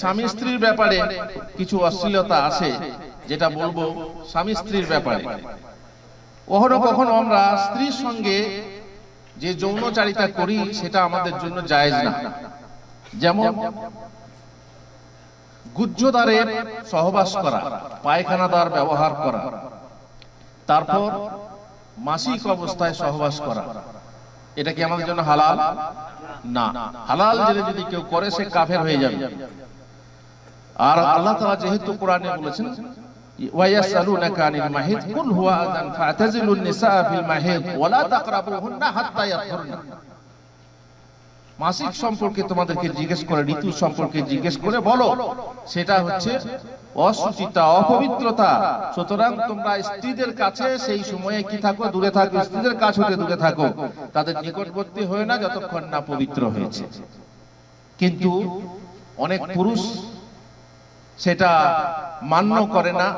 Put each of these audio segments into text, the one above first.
স্বামী স্ত্রীর ব্যাপারে কিছু অশ্লীলতা আছে, যেটা বলব স্বামী স্ত্রীর ব্যাপারে। কখনো কখনো আমরা স্ত্রীর সঙ্গে যে যৌনচারিতা করি, সেটা আমাদের জন্য জায়েজ না। যেমন গুজ্জদারের সহবাস করা, পায়খানা দ্বার ব্যবহার করা, তারপর মাসিক অবস্থায় সহবাস করা। এটা কি আমাদের জন্য হালাল? না। হালাল জেনে যদি কেউ করে, সে কাফের হয়ে যাবে। আর আল্লাহ তাআলা যেহেতু কোরআনে বলেছেন ওয়ায়াসালুনাকা আনিল মাহিদ কুল হুয়া আযান ফাতাজিলুন নিসা ফিল মাহিদ তাকরাবুহুন্না হাত্তা ইয়াতহুরনা মাসিক সম্পর্কে তোমাদেরকে জিজ্ঞেস করে ঋতু সম্পর্কে জিজ্ঞেস করে বলো। সেটা হচ্ছে অসুচিতা অপবিত্রতা। সুতরাং তোমরা স্ত্রীদের কাছে সেই সময়ে কি থাকো? দূরে থাকো। স্ত্রীদের কাছ হতে দূরে থাকো। তাদের নিকটবর্তী হয়ে না যতক্ষণ না পবিত্র হয়েছে। কিন্তু অনেক পুরুষ সেটা মান্য করে না।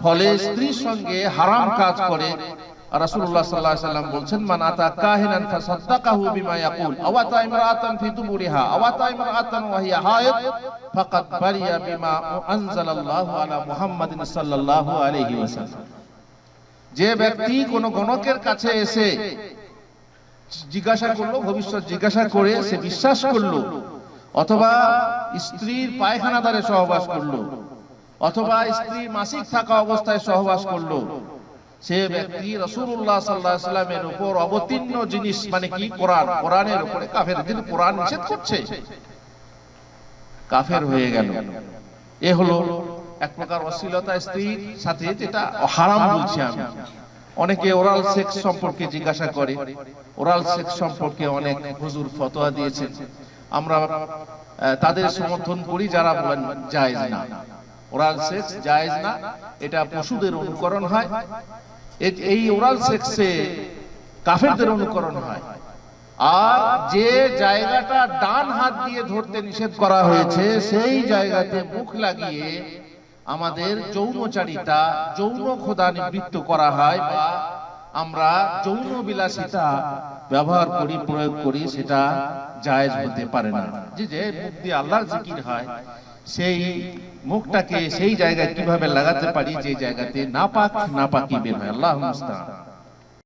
ফলে স্ত্রীর সঙ্গে হারাম কাজ করে। রাসূলুল্লাহ সাল্লাল্লাহু বলছেন, মান আতা কাহিনান ফাসাদ্দাকাহু বিমা ইয়াকুল ইমরাআতান ফি ইমরাআতান ওয়া হিয়া ফাকাদ বারিয়া বিমা আনজালাল্লাহু আলা মুহাম্মাদিন সাল্লাল্লাহু আলাইহি ওয়াসাল্লাম। যে ব্যক্তি কোন গণকের কাছে এসে জিজ্ঞাসা করল, ভবিষ্যৎ জিজ্ঞাসা করে সে বিশ্বাস করল, অথবা স্ত্রীর পায়খানা দ্বারে সহবাস করল, অথবা স্ত্রী মাসিক থাকা অবস্থায় সহবাস করল সে ব্যক্তি রসুল্লাহ সাল্লাহ সাল্লামের উপর অবতীর্ণ জিনিস মানে কি? কোরআন। কোরআনের উপরে কাফের যিনি কোরআন নিষেধ করছে। কাফের হয়ে গেল। এ হলো এক প্রকার অশ্লীলতা স্ত্রীর সাথে যেটা হারাম বলছি আমি। অনেকে ওরাল সেক্স সম্পর্কে জিজ্ঞাসা করে। ওরাল সেক্স সম্পর্কে অনেক হুজুর ফতোয়া দিয়েছেন। আমরা তাদের সমর্থন করি যারা বলেন, জায়েজ না। ওরাল সেক্স জায়েজ না এটা পশুদের অনুকরণ হয়। এই ওরাল সেক্সে কাফেরদের অনুকরণ হয়। আর যে জায়গাটা ডান হাত দিয়ে ধরতে নিষেধ করা হয়েছে, সেই জায়গাতে মুখ লাগিয়ে আমাদের যৌনচারিতা, যৌন খোদা নিবৃত্ত করা হয় বা আমরা যৌন বিলাসিতা ব্যবহার করি, প্রয়োগ করি, সেটা জায়েজ হতে পারে না। যে মুখ দিয়ে আল্লাহর জিকির হয় সেই মুখটাকে সেই জায়গায় কীভাবে লাগাতে পারি, যে জায়গাতে নাপাক, নাপাকি বের হয়। আল্লাহ মুস্তান